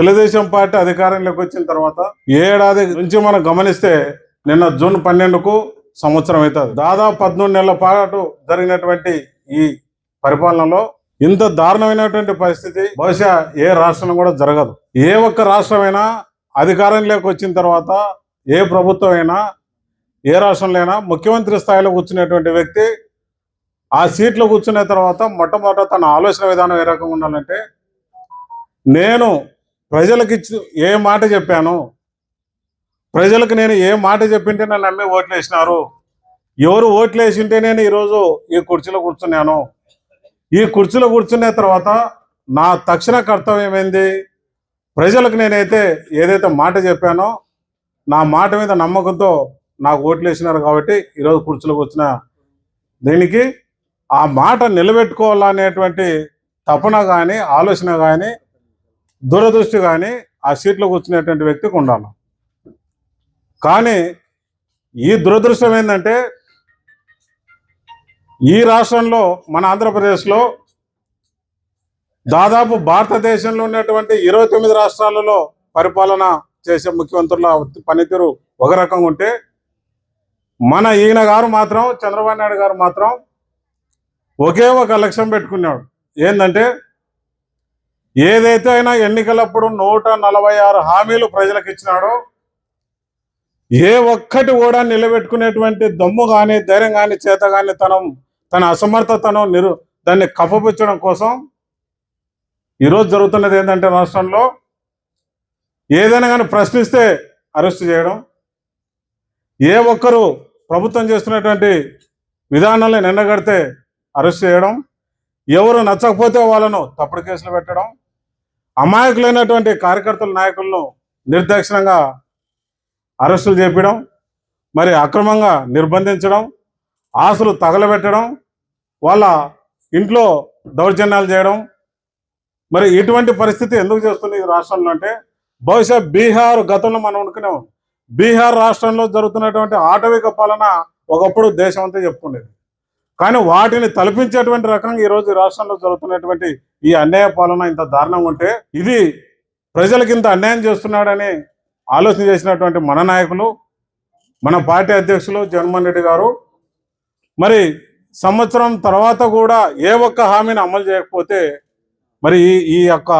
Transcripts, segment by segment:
Telugu Desam party అధికారంలోకి వచ్చిన తర్వాత ఏడాది నుంచి మనం గమనిస్తే నిన్న జూన్ పన్నెండుకు సంవత్సరం అవుతుంది. దాదాపు పద్మూడు నెలల పాటు జరిగినటువంటి ఈ పరిపాలనలో ఇంత దారుణమైనటువంటి పరిస్థితి బహుశా ఏ రాష్ట్రం కూడా జరగదు. ఏ ఒక్క రాష్ట్రమైనా అధికారంలోకి వచ్చిన తర్వాత ఏ ప్రభుత్వం అయినా ఏ రాష్ట్రంలో అయినా ముఖ్యమంత్రి స్థాయిలో కూర్చునేటువంటి వ్యక్తి ఆ సీట్లో కూర్చున్న తర్వాత మొట్టమొదట తన ఆలోచన విధానం ఏ రకంగా ఉండాలంటే నేను ప్రజలకు ఇచ్చి ఏ మాట చెప్పాను? ప్రజలకు నేను ఏ మాట చెప్పింటే నన్ను నమ్మి ఓట్లు వేసినారు ఎవరు ఓట్లు వేసింటే నేను ఈరోజు ఈ కుర్చీలో కూర్చున్నాను? ఈ కుర్చీలో కూర్చున్న తర్వాత నా తక్షణ కర్తవ్యం ఏంది? ప్రజలకు నేనైతే ఏదైతే మాట చెప్పానో నా మాట మీద నమ్మకంతో నాకు ఓట్లు వేసినారు కాబట్టి ఈరోజు కుర్చీలో కూర్చున్న దీనికి ఆ మాట నిలబెట్టుకోవాలనేటువంటి తపన కానీ ఆలోచన కానీ దూరదృష్టి కానీ ఆ సీట్లో కూర్చునేటువంటి వ్యక్తికి ఉండాలి. కానీ ఈ దురదృష్టం ఏంటంటే ఈ రాష్ట్రంలో మన ఆంధ్రప్రదేశ్లో దాదాపు భారతదేశంలో ఉన్నటువంటి ఇరవై తొమ్మిది రాష్ట్రాలలో పరిపాలన చేసే ముఖ్యమంత్రుల పనితీరు ఒక రకంగా ఉంటే మన ఈయన గారు మాత్రం చంద్రబాబు నాయుడు గారు మాత్రం ఒకే ఒక లక్ష్యం పెట్టుకున్నాడు. ఏంటంటే ఏదైతే అయినా ఎన్నికలప్పుడు నూట నలభై ఆరు హామీలు ప్రజలకు ఇచ్చినాడో ఏ ఒక్కటి కూడా నిలబెట్టుకునేటువంటి దమ్ము కానీ ధైర్యం కానీ చేత కానీ తనం తన అసమర్థతను నిరు దాన్ని కప్పపుచ్చడం కోసం ఈరోజు జరుగుతున్నది ఏంటంటే రాష్ట్రంలో ఏదైనా కానీ ప్రశ్నిస్తే అరెస్ట్ చేయడం ఏ ఒక్కరు ప్రభుత్వం చేస్తున్నటువంటి విధానాలను నిన్నగడితే అరెస్ట్ చేయడం ఎవరు నచ్చకపోతే వాళ్ళను తప్పుడు కేసులు పెట్టడం అమాయకులైనటువంటి కార్యకర్తల నాయకులను నిర్దాక్షిణంగా అరెస్టులు చేపించడం మరి అక్రమంగా నిర్బంధించడం ఆస్తులు తగలబెట్టడం వాళ్ళ ఇంట్లో దౌర్జన్యాలు చేయడం. మరి ఇటువంటి పరిస్థితి ఎందుకు చేస్తుంది ఈ రాష్ట్రంలో అంటే బహుశా బీహార్ గతంలో మనం అనుకున్నాం బీహార్ రాష్ట్రంలో జరుగుతున్నటువంటి ఆటవిక పాలన ఒకప్పుడు దేశం అంతా చెప్పుకునేది. కానీ వాటిని తలపించేటువంటి రకంగా ఈరోజు రాష్ట్రంలో జరుగుతున్నటువంటి ఈ అన్యాయ పాలన ఇంత దారుణంగా ఉంటే ఇది ప్రజలకు ఇంత అన్యాయం చేస్తున్నాడని ఆలోచన చేసినటువంటి మన నాయకులు మన పార్టీ అధ్యక్షులు జగన్మోహన్ రెడ్డి గారు. మరి సంవత్సరం తర్వాత కూడా ఏ ఒక్క హామీని అమలు చేయకపోతే మరి ఈ ఈ యొక్క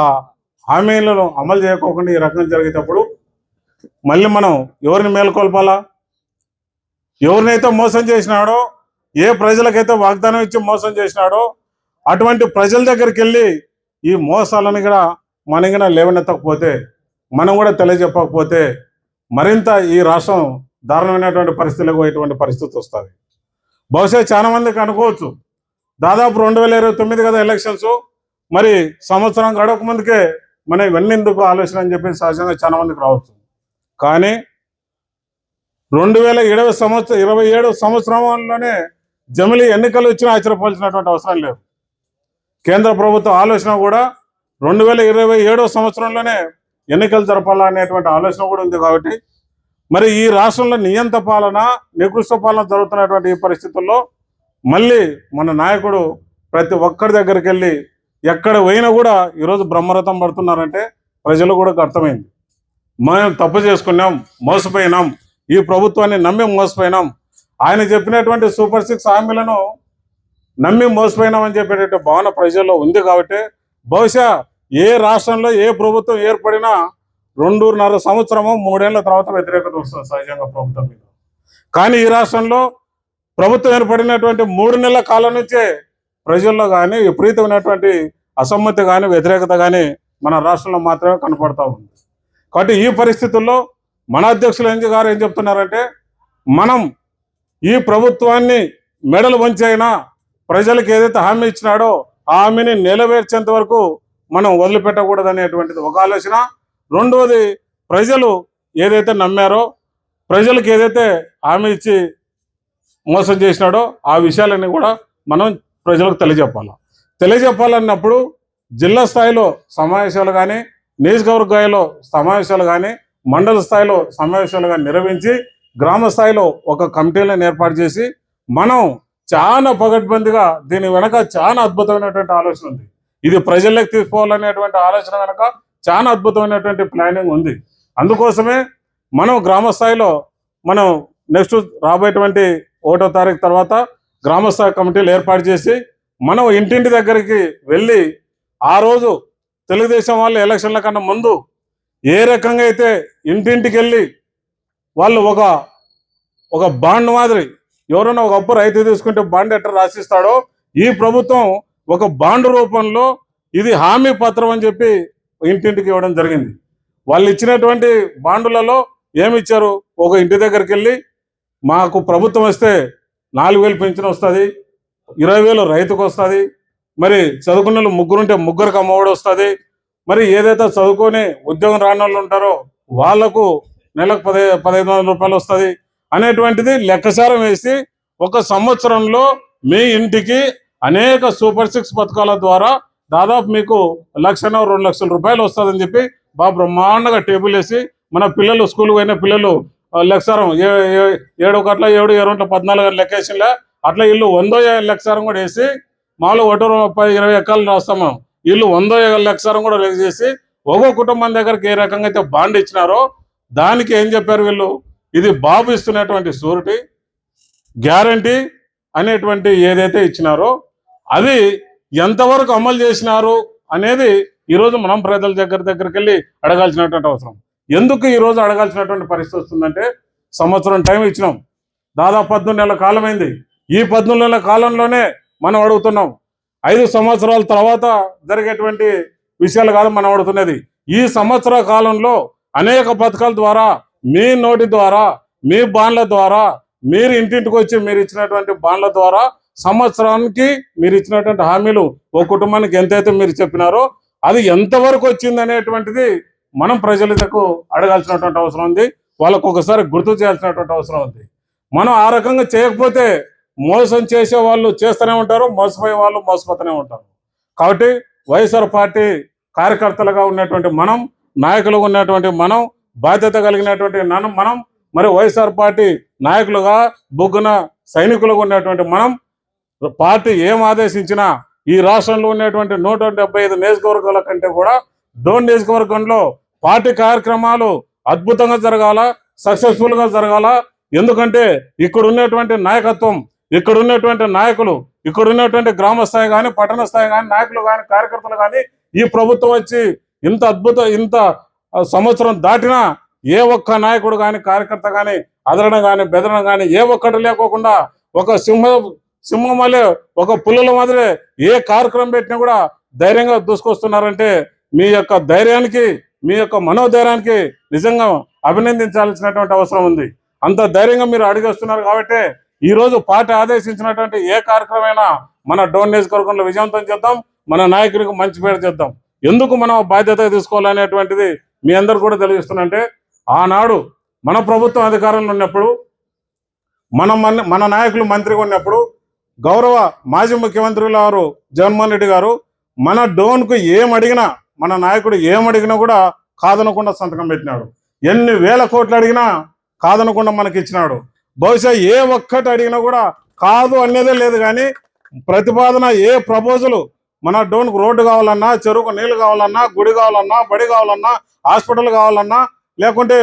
హామీలను అమలు చేయకోకుండా ఈ రకం జరిగేటప్పుడు మళ్ళీ మనం ఎవరిని మేల్కొల్పాలా? ఎవరినైతే మోసం చేసినాడో ఏ ప్రజలకైతే వాగ్దానం ఇచ్చి మోసం చేసినాడో అటువంటి ప్రజల దగ్గరికి వెళ్ళి ఈ మోసాలను కూడా మనం కూడా లేవనెత్తకపోతే మనం కూడా తెలియజెప్పకపోతే మరింత ఈ రాష్ట్రం దారుణమైనటువంటి పరిస్థితులకు పోయేటువంటి పరిస్థితి వస్తుంది. బహుశా చాలా మందికి అనుకోవచ్చు. దాదాపు రెండు వేల ఇరవై తొమ్మిది కదా ఎలక్షన్స్ మరి సంవత్సరం గడవక ముందుకే మన వెన్నెందుకు ఆలోచన అని చెప్పి సహజంగా చాలా మందికి రావచ్చు. కానీ రెండు వేల ఇరవై సంవత్సరం ఇరవై ఏడు సంవత్సరంలోనే జమిలి ఎన్నికలు వచ్చినా ఆశ్చర్యపోవాల్సినటువంటి అవసరం లేదు. కేంద్ర ప్రభుత్వ ఆలోచన కూడా రెండు వేల ఇరవై ఏడో సంవత్సరంలోనే ఎన్నికలు జరపాలనేటువంటి ఆలోచన కూడా ఉంది కాబట్టి మరి ఈ రాష్ట్రంలో నియంత పాలన నికృష్ట పాలన జరుగుతున్నటువంటి ఈ పరిస్థితుల్లో మళ్ళీ మన నాయకుడు ప్రతి ఒక్కరి దగ్గరికి వెళ్ళి ఎక్కడ పోయినా కూడా ఈరోజు బ్రహ్మరథం పడుతున్నారంటే ప్రజలు కూడా అర్థమైంది. మనం తప్పు చేసుకున్నాం మోసపోయినాం ఈ ప్రభుత్వాన్ని నమ్మి మోసపోయినాం ఆయన చెప్పినటువంటి సూపర్ సిక్స్ హామీలను నమ్మి మోసపోయినామని చెప్పేటట్టు భావన ప్రజల్లో ఉంది కాబట్టి బహుశా ఏ రాష్ట్రంలో ఏ ప్రభుత్వం ఏర్పడినా రెండున్నర సంవత్సరము మూడేళ్ళ తర్వాత వ్యతిరేకత వస్తుంది సహజంగా ప్రభుత్వం మీద. కానీ ఈ రాష్ట్రంలో ప్రభుత్వం ఏర్పడినటువంటి మూడు నెలల కాలం నుంచే ప్రజల్లో కానీ విపరీతమైనటువంటి అసమ్మతి కానీ వ్యతిరేకత కానీ మన రాష్ట్రంలో మాత్రమే కనపడతా ఉంది. కాబట్టి ఈ పరిస్థితుల్లో మన అధ్యక్షులు ఏం గారు ఏం చెప్తున్నారంటే మనం ఈ ప్రభుత్వాన్ని మెడలు వంచైనా ప్రజలకు ఏదైతే హామీ ఇచ్చినాడో ఆ హామీని నెరవేర్చేంత వరకు మనం వదిలిపెట్టకూడదు అనేటువంటిది ఒక ఆలోచన. రెండవది ప్రజలు ఏదైతే నమ్మారో ప్రజలకు ఏదైతే హామీ ఇచ్చి మోసం చేసినాడో ఆ విషయాలన్నీ కూడా మనం ప్రజలకు తెలియజెప్పాలి. తెలియజెప్పాలన్నప్పుడు జిల్లా స్థాయిలో సమావేశాలు కానీ నియోజకవర్గాయలో సమావేశాలు కానీ మండల స్థాయిలో సమావేశాలు కానీ నిర్వహించి గ్రామ స్థాయిలో ఒక కమిటీలను ఏర్పాటు చేసి మనం చాలా పగడ్బందీగా దీని వెనక చాలా అద్భుతమైనటువంటి ఆలోచన ఉంది. ఇది ప్రజల్లోకి తీసుకోవాలనేటువంటి ఆలోచన వెనక చాలా అద్భుతమైనటువంటి ప్లానింగ్ ఉంది. అందుకోసమే మనం గ్రామ స్థాయిలో మనం నెక్స్ట్ రాబోయేటువంటి ఒకటో తారీఖు తర్వాత గ్రామస్థాయి కమిటీలు ఏర్పాటు చేసి మనం ఇంటింటి దగ్గరికి వెళ్ళి ఆ రోజు తెలుగుదేశం వాళ్ళు ఎలక్షన్ల కన్నా ముందు ఏ రకంగా అయితే ఇంటింటికి వెళ్ళి వాళ్ళు ఒక ఒక బాండ్ మాదిరి ఎవరైనా ఒక అప్పు రైతు తీసుకుంటే బాండ్ ఎట్లా రాసిస్తాడో ఈ ప్రభుత్వం ఒక బాండ్ రూపంలో ఇది హామీ పత్రం అని చెప్పి ఇంటింటికి ఇవ్వడం జరిగింది. వాళ్ళు ఇచ్చినటువంటి బాండులలో ఏమి ఇచ్చారు? ఒక ఇంటి దగ్గరికి వెళ్ళి మాకు ప్రభుత్వం వస్తే నాలుగు వేలు పెన్షన్ వస్తుంది ఇరవై వేలు రైతుకు వస్తుంది మరి చదువుకున్న వాళ్ళు ముగ్గురుంటే ముగ్గురికి అమ్మఒడి వస్తుంది మరి ఏదైతే చదువుకొని ఉద్యోగం రాని వాళ్ళు ఉంటారో వాళ్ళకు నెలకు పదే పదిహేను వందల రూపాయలు వస్తుంది అనేటువంటిది లెక్కసారం వేసి ఒక సంవత్సరంలో మీ ఇంటికి అనేక సూపర్ సిక్స్ పథకాల ద్వారా దాదాపు మీకు లక్షనో రెండు లక్షల రూపాయలు వస్తుందని చెప్పి బాగా బ్రహ్మాండంగా టేబుల్ వేసి మన పిల్లలు స్కూల్కి పోయిన పిల్లలు ఆ, లెక్సారం ఏ- ఏ- ఏడు ఒకట్ల ఏడు ఇరవై పద్నాలుగు గంటల లెక్కేసిలా అట్లా ఇల్లు వందో ఏ- లెక్సారం కూడా వేసి మామూలు ఒకటో ముప్పై ఇరవై ఎకరాలు రాస్తాం మనం. ఇల్లు వందో ఏ- లెక్సారం కూడా లెక్క చేసి ఒక్కో కుటుంబం దగ్గరికి ఏ రకంగా అయితే బాండ్ ఇచ్చినారో దానికి ఏం చెప్పారు వీళ్ళు? ఇది బాబు ఇస్తున్నటువంటి షూరిటీ గ్యారంటీ అనేటువంటి ఏదైతే ఇచ్చినారో అది ఎంతవరకు అమలు చేసినారు అనేది ఈరోజు మనం ప్రజల దగ్గర దగ్గరికి వెళ్ళి అడగాల్సినటువంటి అవసరం. ఎందుకు ఈరోజు అడగాల్సినటువంటి పరిస్థితి వస్తుందంటే సంవత్సరం టైం ఇచ్చినాం. దాదాపు పద్నాలుగు నెలల కాలమైంది. ఈ పద్నాలుగు నెలల కాలంలోనే మనం అడుగుతున్నాం. ఐదు సంవత్సరాల తర్వాత జరిగేటువంటి విషయాలు కాదు మనం అడుగుతున్నది. ఈ సంవత్సర కాలంలో అనేక పథకాల ద్వారా మీ నోటి ద్వారా మీ బాండ్ల ద్వారా మీరు ఇంటింటికి వచ్చి మీరు ఇచ్చినటువంటి బాండ్ల ద్వారా సంవత్సరానికి మీరు ఇచ్చినటువంటి హామీలు ఓ కుటుంబానికి ఎంతైతే మీరు చెప్పినారో అది ఎంతవరకు వచ్చింది అనేటువంటిది మనం ప్రజలకు అడగాల్సినటువంటి అవసరం ఉంది. వాళ్ళకు ఒకసారి గుర్తు చేయాల్సినటువంటి అవసరం ఉంది. మనం ఆ రకంగా చేయకపోతే మోసం చేసే వాళ్ళు చేస్తూనే ఉంటారు మోసపోయే వాళ్ళు మోసపోతూనే ఉంటారు. కాబట్టి వైఎస్ఆర్ పార్టీ కార్యకర్తలుగా ఉన్నటువంటి మనం నాయకులుగా ఉన్నటువంటి మనం బాధ్యత కలిగినటువంటి నన్ను మనం మరి వైఎస్ఆర్ పార్టీ నాయకులుగా బొగ్గున సైనికులుగా ఉన్నటువంటి మనం పార్టీ ఏం ఆదేశించినా ఈ రాష్ట్రంలో ఉన్నటువంటి నూట డెబ్బై ఐదు నియోజకవర్గాల కంటే కూడా డోన్ నియోజకవర్గంలో పార్టీ కార్యక్రమాలు అద్భుతంగా జరగాల సక్సెస్ఫుల్గా జరగాల. ఎందుకంటే ఇక్కడ ఉన్నటువంటి నాయకత్వం ఇక్కడ ఉన్నటువంటి నాయకులు ఇక్కడ ఉన్నటువంటి గ్రామ స్థాయి కానీ పట్టణ స్థాయి కానీ నాయకులు కానీ కార్యకర్తలు కానీ ఈ ప్రభుత్వం వచ్చి ఇంత అద్భుత ఇంత సంవత్సరం దాటినా ఏ ఒక్క నాయకుడు కానీ కార్యకర్త కానీ అదరణ కానీ బెదరణ కానీ ఏ ఒక్కటి లేకోకుండా ఒక సింహ సింహం వల్లే ఒక పుల్లల మాదిరే ఏ కార్యక్రమం పెట్టినా కూడా ధైర్యంగా దూసుకొస్తున్నారంటే మీ యొక్క ధైర్యానికి మీ యొక్క మనోధైర్యానికి నిజంగా అభినందించాల్సినటువంటి అవసరం ఉంది. అంత ధైర్యంగా మీరు అడిగేస్తున్నారు కాబట్టి ఈ రోజు పార్టీ ఆదేశించినటువంటి ఏ కార్యక్రమైనా మన డోన్ నియోజకవర్గంలో విజయవంతం చేద్దాం. మన నాయకునికి మంచి పేరు చేద్దాం ఎందుకు మనం బాధ్యత తీసుకోవాలనేటువంటిది మీ అందరు కూడా తెలియజేస్తున్నంటే ఆనాడు మన ప్రభుత్వం అధికారంలో ఉన్నప్పుడు మన మన నాయకులు మంత్రిగా ఉన్నప్పుడు గౌరవ మాజీ ముఖ్యమంత్రి గారు జగన్మోహన్ రెడ్డి గారు మన డోన్కు ఏం అడిగినా మన నాయకుడు ఏం అడిగినా కూడా కాదనకుండా సంతకం పెట్టినాడు. ఎన్ని వేల కోట్లు అడిగినా కాదనకుండా మనకి ఇచ్చినాడు. బహుశా ఏ ఒక్కటి అడిగినా కూడా కాదు అనేదే లేదు కానీ ప్రతిపాదన ఏ ప్రపోజలు మన డోన్కు రోడ్డు కావాలన్నా చెరువుకు నీళ్ళు కావాలన్నా గుడి కావాలన్నా బడి కావాలన్నా హాస్పిటల్ కావాలన్నా లేకుంటే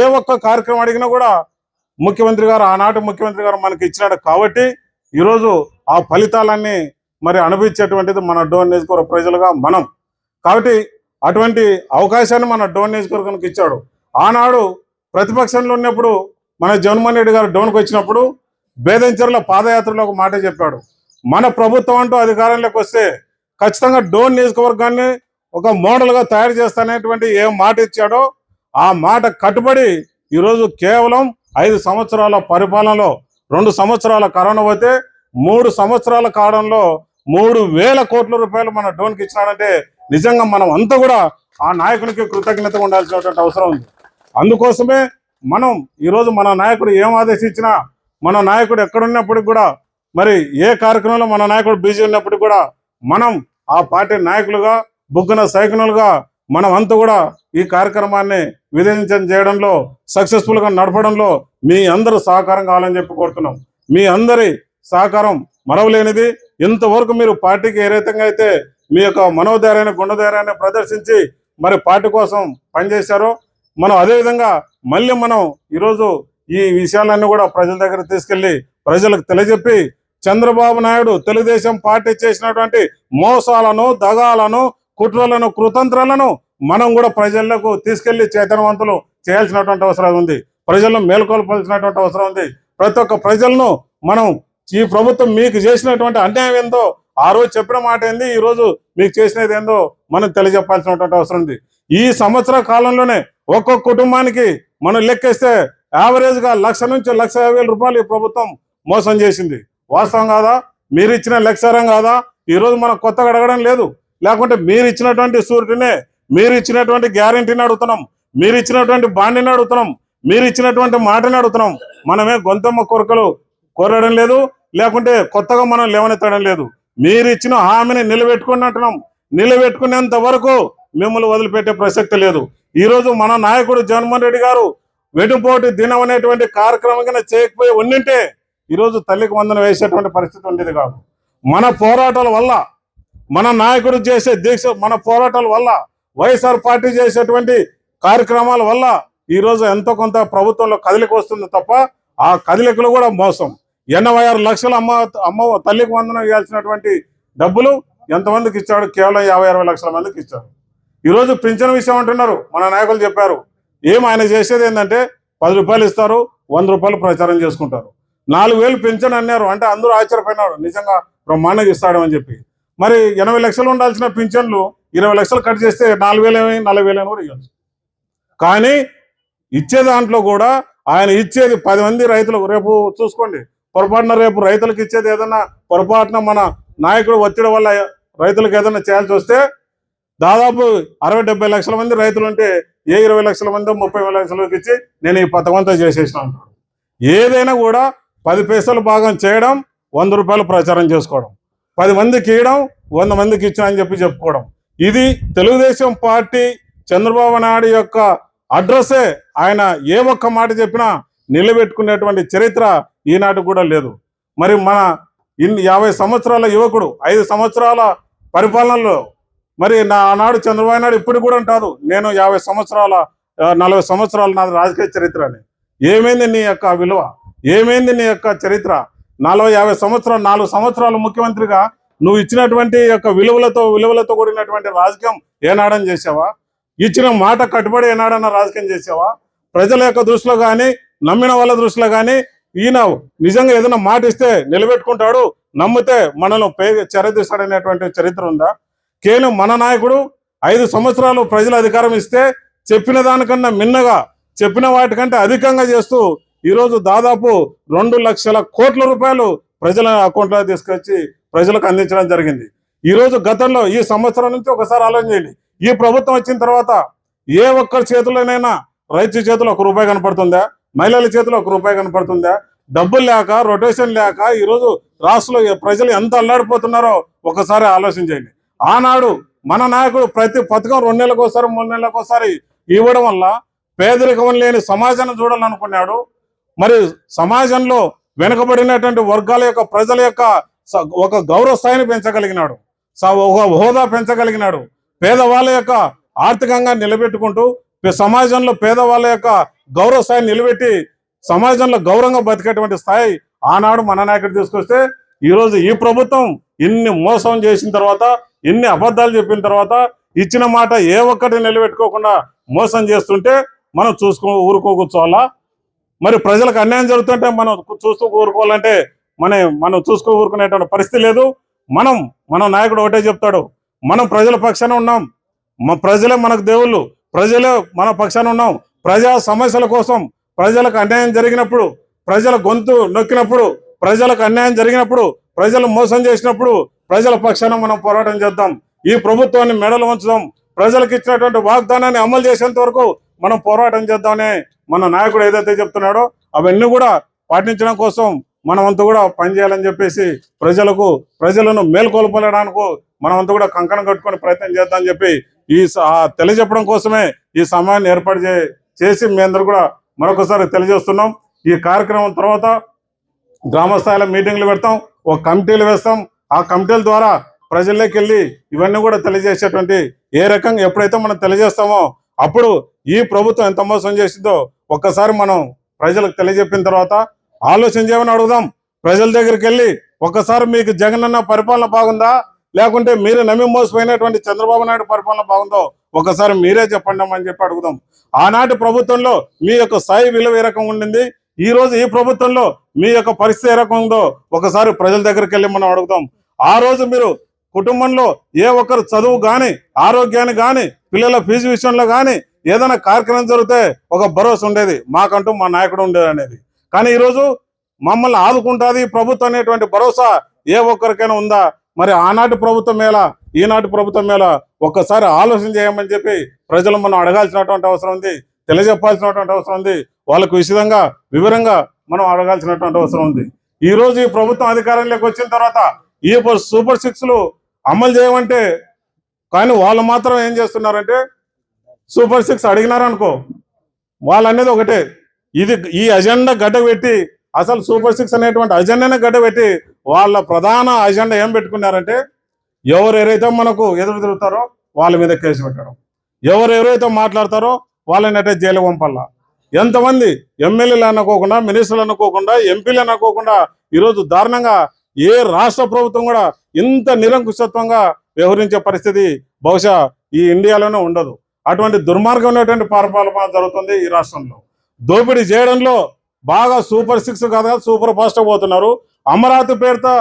ఏ ఒక్క కార్యక్రమం అడిగినా కూడా ముఖ్యమంత్రి గారు ఆనాటి ముఖ్యమంత్రి గారు మనకి ఇచ్చినాడు. కాబట్టి ఈరోజు ఆ ఫలితాలన్నీ మరి అనుభవించేటువంటిది మన డోన్ నియోజకవర్గ ప్రజలుగా మనం. కాబట్టి అటువంటి అవకాశాన్ని మన డోన్ నియోజకవర్గానికి ఇచ్చాడు. ఆనాడు ప్రతిపక్షంలో ఉన్నప్పుడు మన జగన్మోహన్ రెడ్డి గారు డోన్కి వచ్చినప్పుడు బేదంచెరుల పాదయాత్రలో ఒక మాట చెప్పాడు. మన ప్రభుత్వం అంటూ అధికారంలోకి వస్తే ఖచ్చితంగా డోన్ నియోజకవర్గాన్ని ఒక మోడల్గా తయారు చేస్తానేటువంటి ఏ మాట ఇచ్చాడో ఆ మాట కట్టుబడి ఈరోజు కేవలం ఐదు సంవత్సరాల పరిపాలనలో రెండు సంవత్సరాల కరోనా పోతే మూడు సంవత్సరాల కాలంలో మూడు వేల కోట్ల రూపాయలు మన డోన్కి ఇచ్చినాడంటే నిజంగా మనం అంతా కూడా ఆ నాయకునికి కృతజ్ఞత ఉండాల్సినటువంటి అవసరం ఉంది. అందుకోసమే మనం ఈరోజు మన నాయకుడు ఏం ఆదేశించినా మన నాయకుడు ఎక్కడున్నప్పటికి కూడా మరి ఏ కార్యక్రమంలో మన నాయకుడు బిజీ ఉన్నప్పటికి కూడా మనం ఆ పార్టీ నాయకులుగా బుగ్గున సైకినులుగా మనం అంతా కూడా ఈ కార్యక్రమాన్ని విధించడం చేయడంలో సక్సెస్ఫుల్గా నడపడంలో మీ అందరూ సహకారం కావాలని చెప్పి కోరుతున్నాం. మీ అందరి సహకారం మరవలేనిది ఇంతవరకు మీరు పార్టీకి ఏ రకంగా అయితే మీ యొక్క మనోధైర్యాన్ని గుండధైర్యాన్ని ప్రదర్శించి మరి పార్టీ కోసం పనిచేశారో మనం అదేవిధంగా మళ్ళీ మనం ఈరోజు ఈ విషయాలన్నీ కూడా ప్రజల దగ్గర తీసుకెళ్ళి ప్రజలకు తెలియజెప్పి చంద్రబాబు నాయుడు తెలుగుదేశం పార్టీ చేసినటువంటి మోసాలను దగాలను కుట్రలను కృతంత్రాలను మనం కూడా ప్రజలకు తీసుకెళ్ళి చైతన్యవంతులు చేయాల్సినటువంటి అవసరం ఉంది. ప్రజలను మేల్కొల్పాల్సినటువంటి అవసరం ఉంది. ప్రతి ఒక్క ప్రజలను మనం ఈ ప్రభుత్వం మీకు చేసినటువంటి అన్యాయం ఏందో ఆ రోజు చెప్పిన మాట ఏంది ఈ రోజు మీకు చేసినది ఏందో మనం తెలియజెప్పాల్సినటువంటి అవసరం ఉంది. ఈ సంవత్సర కాలంలోనే ఒక్కొక్క కుటుంబానికి మనం లెక్కేస్తే యావరేజ్గా లక్ష నుంచి లక్ష వేల రూపాయలు ఈ ప్రభుత్వం మోసం చేసింది. వాస్తవం కాదా? మీరు ఇచ్చిన లక్ష్యారం కాదా? ఈ రోజు మనం కొత్తగా అడగడం లేదు. లేకుంటే మీరు ఇచ్చినటువంటి సూరిటీనే మీరు ఇచ్చినటువంటి గ్యారంటీని అడుగుతున్నాం. మీరు ఇచ్చినటువంటి బాండిని అడుగుతున్నాం. మీరు ఇచ్చినటువంటి మాటని అడుగుతున్నాం. మనమే గొంతమ్మ కోరికలు కోరడం లేదు. లేకుంటే కొత్తగా మనం లేవనెత్తడం లేదు. మీరు ఇచ్చిన హామీని నిలబెట్టుకుని అంటున్నాం. నిలబెట్టుకునేంత వరకు మిమ్మల్ని వదిలిపెట్టే ప్రసక్తి లేదు. ఈ రోజు మన నాయకుడు జగన్మోహన్ రెడ్డి గారు వెనుపోటు దినం అనేటువంటి కార్యక్రమం కింద చేయకపోయి ఉండింటే ఈరోజు తల్లికి వందన వేసేటువంటి పరిస్థితి ఉండేది కాదు. మన పోరాటాల వల్ల మన నాయకుడు చేసే దీక్ష మన పోరాటాల వల్ల వైఎస్ఆర్ పార్టీ చేసేటువంటి కార్యక్రమాల వల్ల ఈ రోజు ఎంతో కొంత ప్రభుత్వంలో కదలిక వస్తుంది తప్ప ఆ కదలికలు కూడా మోసం. ఎనభై ఆరు లక్షల అమ్మ అమ్మ తల్లికి వందనం ఇవ్వాల్సినటువంటి డబ్బులు ఎంతమందికి ఇచ్చాడు? కేవలం యాభై అరవై లక్షల మందికి ఇచ్చాడు ఈరోజు పింఛన్ విషయం అంటున్నారు. మన నాయకులు చెప్పారు. ఏం ఆయన చేసేది ఏంటంటే పది రూపాయలు ఇస్తారు వంద రూపాయలు ప్రచారం చేసుకుంటారు. నాలుగు వేలు పెన్షన్ అన్నారు. అంటే అందరూ ఆశ్చర్యపోయినారు. నిజంగా బ్రహ్మాండంగా ఇస్తాడు అని చెప్పి. మరి ఎనభై లక్షలు ఉండాల్సిన పింఛన్లు ఇరవై లక్షలు కట్ చేస్తే నాలుగు వేలు ఏమి నలభై వేలు అని కూడా ఇవ్వచ్చు. కానీ ఇచ్చే దాంట్లో కూడా ఆయన ఇచ్చేది పది మంది రైతులకు రేపు చూసుకోండి. పొరపాటున రేపు రైతులకు ఇచ్చేది ఏదన్నా పొరపాటున మన నాయకుడు ఒత్తిడి వల్ల రైతులకు ఏదైనా చేయాల్సి వస్తే దాదాపు అరవై డెబ్బై లక్షల మంది రైతులు ఉంటే ఏ ఇరవై లక్షల మంది ముప్పై లక్షలకి లక్షలకు ఇచ్చి నేను ఈ పథకం అంతా చేసేసిన అంటాడు ఏదైనా కూడా పది పైసలు భాగం చేయడం వంద రూపాయలు ప్రచారం చేసుకోవడం. పది మందికి ఇవ్వడం వంద మందికి ఇచ్చిన అని చెప్పి చెప్పుకోవడం. ఇది తెలుగుదేశం పార్టీ చంద్రబాబు నాయుడు యొక్క అడ్రస్సే ఆయన ఏ ఒక్క మాట చెప్పినా నిలబెట్టుకునేటువంటి చరిత్ర ఈనాటి కూడా లేదు. మరి మన ఇన్ని యాభై సంవత్సరాల యువకుడు ఐదు సంవత్సరాల పరిపాలనలో మరి నా ఆనాడు చంద్రబాబు నాయుడు ఇప్పుడు కూడా అంటారు నేను యాభై సంవత్సరాల నలభై సంవత్సరాలు నాది రాజకీయ చరిత్ర అని ఏమైంది నీ యొక్క విలువ? ఏమైంది నీ యొక్క చరిత్ర? నలభై యాభై సంవత్సరాలు నాలుగు సంవత్సరాలు ముఖ్యమంత్రిగా నువ్వు ఇచ్చినటువంటి యొక్క విలువలతో విలువలతో కూడినటువంటి రాజకీయం ఏనాడని చేసావా? ఇచ్చిన మాట కట్టుబడి ఏనాడన్న రాజకీయం చేసావా? ప్రజల యొక్క దృష్టిలో కానీ నమ్మిన వాళ్ళ దృష్టిలో కానీ ఈయన నిజంగా ఏదైనా మాట ఇస్తే నిలబెట్టుకుంటాడు నమ్మితే మనల్ని పే చెరదీస్తాడనేటువంటి చరిత్ర ఉందా? కేవలం మన నాయకుడు ఐదు సంవత్సరాలు ప్రజల అధికారం ఇస్తే చెప్పిన దానికన్నా మిన్నగా చెప్పిన వాటికంటే అధికంగా చేస్తూ ఈరోజు దాదాపు రెండు లక్షల కోట్ల రూపాయలు ప్రజల అకౌంట్లో తీసుకొచ్చి ప్రజలకు అందించడం జరిగింది. ఈరోజు గతంలో ఈ సంవత్సరం నుంచి ఒకసారి ఆలోచన చేయండి. ఈ ప్రభుత్వం వచ్చిన తర్వాత ఏ ఒక్కరి చేతిలోనైనా రైతు చేతిలో ఒక రూపాయి కనపడుతుందా? మహిళల చేతిలో ఒక రూపాయి కనపడుతుందా? డబ్బులు లేక రొటేషన్ లేక ఈరోజు రాష్ట్రంలో ప్రజలు ఎంత అల్లాడిపోతున్నారో ఒకసారి ఆలోచించండి ఆనాడు మన నాయకుడు ప్రతి పథకం రెండు నెలలకు ఒకసారి మూడు నెలలకు ఒకసారి ఇవ్వడం వల్ల పేదరికం లేని సమాజాన్ని చూడాలనుకున్నాడు. మరి సమాజంలో వెనుకబడినటువంటి వర్గాల యొక్క ప్రజల యొక్క స- ఒక గౌరవ స్థాయిని పెంచగలిగినాడు. ఒక హోదా పెంచగలిగినాడు. పేదవాళ్ళ యొక్క ఆర్థికంగా నిలబెట్టుకుంటూ సమాజంలో పేదవాళ్ళ యొక్క గౌరవ స్థాయిని నిలబెట్టి సమాజంలో గౌరవంగా బతికేటువంటి స్థాయి ఆనాడు మన నాయకుడు తీసుకొస్తే ఈరోజు ఈ ప్రభుత్వం ఇన్ని మోసం చేసిన తర్వాత ఇన్ని అబద్ధాలు చెప్పిన తర్వాత ఇచ్చిన మాట ఏ ఒక్కటి నిలబెట్టుకోకుండా మోసం చేస్తుంటే మనం చూసుకో ఊరుకోకూర్చోవాలా? మరి ప్రజలకు అన్యాయం జరుగుతుంటే మనం చూస్తూ కోరుకోవాలంటే మన మనం చూసుకో కోరుకునేటువంటి పరిస్థితి లేదు. మనం మన నాయకుడు ఒకటే చెప్తాడు. మనం ప్రజల పక్షాన ఉన్నాం. మా ప్రజలే మనకు దేవుళ్ళు. ప్రజలే మన పక్షాన ఉన్నాం. ప్రజా సమస్యల కోసం ప్రజలకు అన్యాయం జరిగినప్పుడు ప్రజల గొంతు నొక్కినప్పుడు ప్రజలకు అన్యాయం జరిగినప్పుడు ప్రజలు మోసం చేసినప్పుడు ప్రజల పక్షాన మనం పోరాటం చేద్దాం. ఈ ప్రభుత్వాన్ని మెడలు ఉంచుదాం ప్రజలకు ఇచ్చినటువంటి వాగ్దానాన్ని అమలు చేసేంత వరకు మనం పోరాటం చేద్దామనే మన నాయకుడు ఏదైతే చెప్తున్నాడో అవన్నీ కూడా పాటించడం కోసం మనమంతా కూడా పనిచేయాలని చెప్పేసి ప్రజలకు ప్రజలను మేల్కొల్పడానికి మనం అంతా కూడా కంకణం కట్టుకొని ప్రయత్నం చేద్దామని చెప్పి ఈ స- తెలియజెప్పడం కోసమే ఈ సమయాన్ని ఏర్పాటు చే- చేసి మీ అందరు కూడా మరొకసారి తెలియజేస్తున్నాం. ఈ కార్యక్రమం తర్వాత గ్రామస్థాయిలో మీటింగ్లు పెడతాం ఒక కమిటీలు వేస్తాం. ఆ కమిటీల ద్వారా ప్రజల్లోకి వెళ్ళి ఇవన్నీ కూడా తెలియజేసేటువంటి ఏ రకంగా ఎప్పుడైతే మనం తెలియజేస్తామో అప్పుడు ఈ ప్రభుత్వం ఎంత మోసం చేసిందో ఒక్కసారి మనం ప్రజలకు తెలియజెప్పిన తర్వాత ఆలోచన చేయమని అడుగుదాం. ప్రజల దగ్గరికి వెళ్ళి ఒక్కసారి మీకు జగనన్న పరిపాలన బాగుందా? లేకుంటే మీరు నమ్మి మోసపోయినటువంటి చంద్రబాబు నాయుడు పరిపాలన బాగుందో ఒకసారి మీరే చెప్పండి అని చెప్పి అడుగుదాం. ఆనాటి ప్రభుత్వంలో మీ యొక్క స్థాయి విలువ ఏ రకంగా ఉండింది? ఈ రోజు ఈ ప్రభుత్వంలో మీ యొక్క పరిస్థితి ఏ రకం ఉందో ఒకసారి ప్రజల దగ్గరికి వెళ్ళి మనం అడుగుదాం. ఆ రోజు మీరు కుటుంబంలో ఏ ఒక్కరు చదువు కానీ ఆరోగ్యాన్ని కానీ పిల్లల ఫీజు విషయంలో కానీ ఏదైనా కార్యక్రమం జరిగితే ఒక భరోసా ఉండేది. మాకంటూ మా నాయకుడు ఉండేది అనేది. కానీ ఈరోజు మమ్మల్ని ఆదుకుంటుంది ప్రభుత్వం అనేటువంటి భరోసా ఏ ఒక్కరికైనా ఉందా? మరి ఆనాటి ప్రభుత్వం మేళ ఈనాటి ప్రభుత్వం మేళ ఒక్కసారి ఆలోచన చేయమని చెప్పి ప్రజలు మనం అడగాల్సినటువంటి అవసరం ఉంది. తెలియజెప్పాల్సినటువంటి అవసరం ఉంది. వాళ్ళకు విషదంగా వివరంగా మనం అడగాల్సినటువంటి అవసరం ఉంది. ఈ రోజు ఈ ప్రభుత్వం అధికారంలోకి వచ్చిన తర్వాత ఈ సూపర్ సిక్స్లు అమలు చేయమంటే కానీ వాళ్ళు మాత్రం ఏం చేస్తున్నారంటే సూపర్ సిక్స్ అడిగినారనుకో వాళ్ళు అనేది ఒకటే. ఇది ఈ అజెండా గడ్డ పెట్టి అసలు సూపర్ సిక్స్ అనేటువంటి అజెండానే గడ్డ పెట్టి వాళ్ళ ప్రధాన అజెండా ఏం పెట్టుకున్నారంటే ఎవరు ఎవరైతే మనకు ఎదురు తిరుగుతారో వాళ్ళ మీద కేసు పెట్టడం. ఎవరు ఎవరైతే మాట్లాడతారో వాళ్ళని అంటే జైలు పంపాలా. ఎంతమంది ఎమ్మెల్యేలు అనుకోకుండా మినిస్టర్లు అనుకోకుండా ఎంపీలు అనుకోకుండా ఈరోజు దారుణంగా ఏ రాష్ట్ర ప్రభుత్వం కూడా ఇంత నిరంకుశత్వంగా వ్యవహరించే పరిస్థితి బహుశా ఈ ఇండియాలోనే ఉండదు. అటువంటి దుర్మార్గమైనటువంటి పరిపాలన జరుగుతుంది ఈ రాష్ట్రంలో. దోపిడీ చేయడంలో బాగా సూపర్ సిక్స్ కాదు సూపర్ ఫాస్ట్ పోతున్నారు. అమరావతి పేరుతో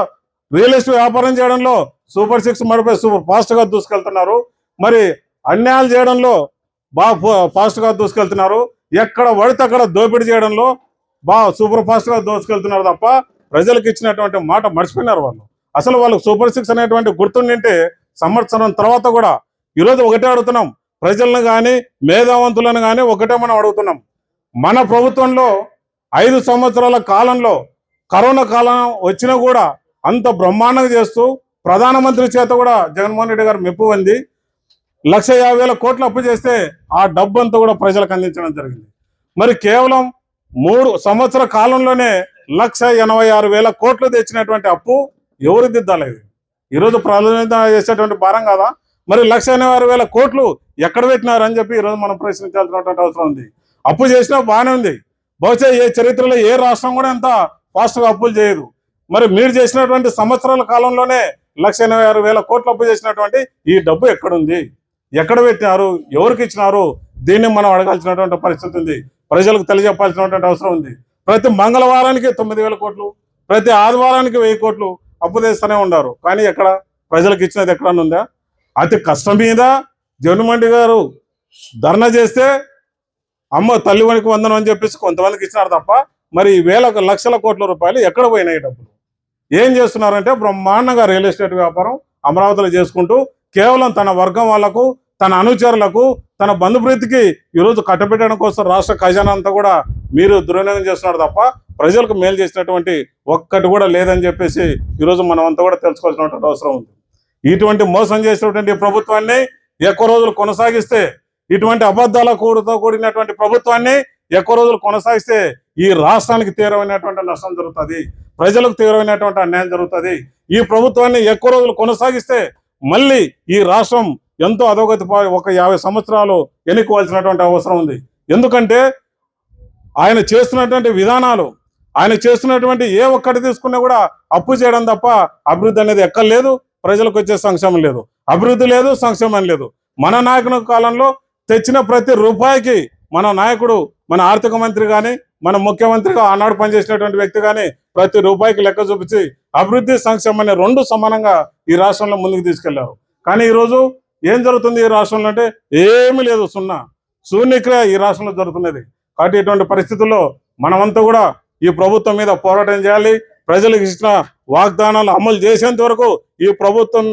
రియల్ ఎస్టేట్ వ్యాపారం చేయడంలో సూపర్ సిక్స్ మరిపోయి సూపర్ ఫాస్ట్గా దూసుకెళ్తున్నారు. మరి అన్యాయాలు చేయడంలో బాగా ఫాస్ట్గా దూసుకెళ్తున్నారు. ఎక్కడ పడితే అక్కడ దోపిడీ చేయడంలో బాగా సూపర్ ఫాస్ట్గా తప్ప ప్రజలకు ఇచ్చినటువంటి మాట మర్చిపోయినారు వాళ్ళు. అసలు వాళ్ళకు సూపర్ సిక్స్ అనేటువంటి గుర్తుండింటే సంవత్సరం తర్వాత కూడా ఈరోజు ఒకటే అడుగుతున్నాం. ప్రజలను కానీ మేధావంతులను కానీ ఒకటే మనం అడుగుతున్నాం. మన ప్రభుత్వంలో ఐదు సంవత్సరాల కాలంలో కరోనా కాలం వచ్చినా కూడా అంత బ్రహ్మాండంగా చేస్తూ ప్రధానమంత్రి చేత కూడా జగన్మోహన్ రెడ్డి గారు మెప్పు పొంది లక్ష యాభై వేల కోట్లు అప్పు చేస్తే ఆ డబ్బు అంతా కూడా ప్రజలకు అందించడం జరిగింది. మరి కేవలం మూడు సంవత్సర కాలంలోనే లక్ష ఎనభై ఆరు వేల కోట్లు తెచ్చినటువంటి అప్పు ఎవరు దిద్దాలేదు? ఈరోజు ప్రాధాన్యత చేసేటువంటి భారం కదా? మరి లక్ష ఎనభై ఆరు వేల కోట్లు ఎక్కడ పెట్టినారు అని చెప్పి ఈరోజు మనం ప్రశ్నించాల్సినటువంటి అవసరం ఉంది. అప్పు చేసినా బాగానే ఉంది. బహుశా ఏ చరిత్రలో ఏ రాష్ట్రం కూడా ఎంత ఫాస్ట్గా అప్పులు చేయదు. మరి మీరు చేసినటువంటి సంవత్సరాల కాలంలోనే లక్ష ఎనభై ఆరు వేల కోట్లు అప్పు చేసినటువంటి ఈ డబ్బు ఎక్కడుంది? ఎక్కడ పెట్టినారు? ఎవరికి ఇచ్చినారు? దీన్ని మనం అడగాల్సినటువంటి పరిస్థితి ఉంది. ప్రజలకు తెలియజెప్పాల్సినటువంటి అవసరం ఉంది. ప్రతి మంగళవారానికి తొమ్మిది వేల కోట్లు ప్రతి ఆదివారానికి వెయ్యి కోట్లు అప్పు తెస్తూనే ఉన్నారు. కానీ ఎక్కడ? ప్రజలకు ఇచ్చినది ఎక్కడన్నా ఉందా? అతి కష్టం మీద జగన్మండి గారు ధర్నా చేస్తే అమ్మ తల్లివనికి వందనం అని చెప్పేసి కొంతమందికి ఇచ్చినారు తప్ప మరి వేల లక్షల కోట్ల రూపాయలు ఎక్కడ పోయినాయి డబ్బులు? ఏం చేస్తున్నారంటే బ్రహ్మాండంగా రియల్ ఎస్టేట్ వ్యాపారం అమరావతిలో చేసుకుంటూ కేవలం తన వర్గం వాళ్ళకు తన అనుచరులకు తన బంధుప్రీతికి ఈరోజు కట్టబెట్టడం కోసం రాష్ట్ర ఖజానా అంతా కూడా మీరు దుర్వినియోగం చేస్తున్నారు తప్ప ప్రజలకు మేలు చేసినటువంటి ఒక్కటి కూడా లేదని చెప్పేసి ఈరోజు మనం అంతా కూడా తెలుసుకోవాల్సినటువంటి అవసరం ఉంది. ఇటువంటి మోసం చేసినటువంటి ప్రభుత్వాన్ని ఎక్కువ రోజులు కొనసాగిస్తే ఇటువంటి అబద్ధాల కూడుతో కూడినటువంటి ప్రభుత్వాన్ని ఎక్కువ రోజులు కొనసాగిస్తే ఈ రాష్ట్రానికి తీవ్రమైనటువంటి నష్టం జరుగుతుంది ప్రజలకు తీవ్రమైనటువంటి అన్యాయం జరుగుతుంది. ఈ ప్రభుత్వాన్ని ఎక్కువ రోజులు కొనసాగిస్తే మళ్ళీ ఈ రాష్ట్రం ఎంతో అధోగతి ఒక యాభై సంవత్సరాలు ఎన్నుకోవాల్సినటువంటి అవసరం ఉంది. ఎందుకంటే ఆయన చేస్తున్నటువంటి విధానాలు ఆయన చేస్తున్నటువంటి ఏ ఒక్కటి తీసుకున్నా కూడా అప్పు చేయడం తప్ప అభివృద్ధి అనేది ఎక్కడ లేదు ప్రజలకు వచ్చే సంక్షేమం లేదు. అభివృద్ధి లేదు సంక్షేమం లేదు. మన నాయకుని కాలంలో తెచ్చిన ప్రతి రూపాయికి మన నాయకుడు మన ఆర్థిక మంత్రి కానీ మన ముఖ్యమంత్రిగా ఆనాడు పనిచేసినటువంటి వ్యక్తి కానీ ప్రతి రూపాయికి లెక్క చూపించి అభివృద్ధి సంక్షేమం అనే రెండు సమానంగా ఈ రాష్ట్రంలో ముందుకు తీసుకెళ్ళారు. కానీ ఈరోజు ఏం జరుగుతుంది ఈ రాష్ట్రంలో అంటే ఏమీ లేదు సున్నా. శూన్యక్రియ ఈ రాష్ట్రంలో జరుగుతున్నది. కాబట్టి ఇటువంటి పరిస్థితుల్లో మనమంతా కూడా ఈ ప్రభుత్వం మీద పోరాటం చేయాలి. ప్రజలకు ఇచ్చిన వాగ్దానాలు అమలు చేసేంత వరకు ఈ ప్రభుత్వం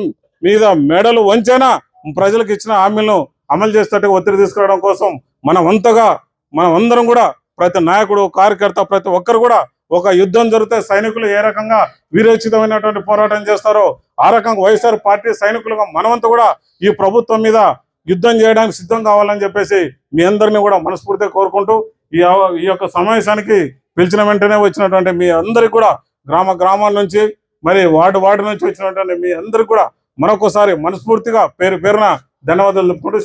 మీద మెడలు వంచైనా ప్రజలకు ఇచ్చిన హామీలను అమలు చేసేటట్టు ఒత్తిడి తీసుకురావడం కోసం మనమంతగా మనమందరం అందరం కూడా ప్రతి నాయకుడు కార్యకర్త ప్రతి ఒక్కరు కూడా ఒక యుద్ధం జరిగితే సైనికులు ఏ రకంగా వీరోచితమైనటువంటి పోరాటం చేస్తారో ఆ రకంగా వైఎస్ఆర్ పార్టీ సైనికులుగా మనమంతా కూడా ఈ ప్రభుత్వం మీద యుద్ధం చేయడానికి సిద్ధం కావాలని చెప్పేసి మీ అందరినీ కూడా మనస్ఫూర్తిగా కోరుకుంటూ ఈ ఈ యొక్క సమావేశానికి పిలిచిన వెంటనే వచ్చినటువంటి మీ అందరికి కూడా గ్రామ గ్రామాల నుంచి మరి వార్డు వార్డు నుంచి వచ్చినటువంటి మీ అందరికి కూడా మరొకసారి మనస్ఫూర్తిగా పేరు పేరున ధన్యవాదాలు చెప్పుకుంటూ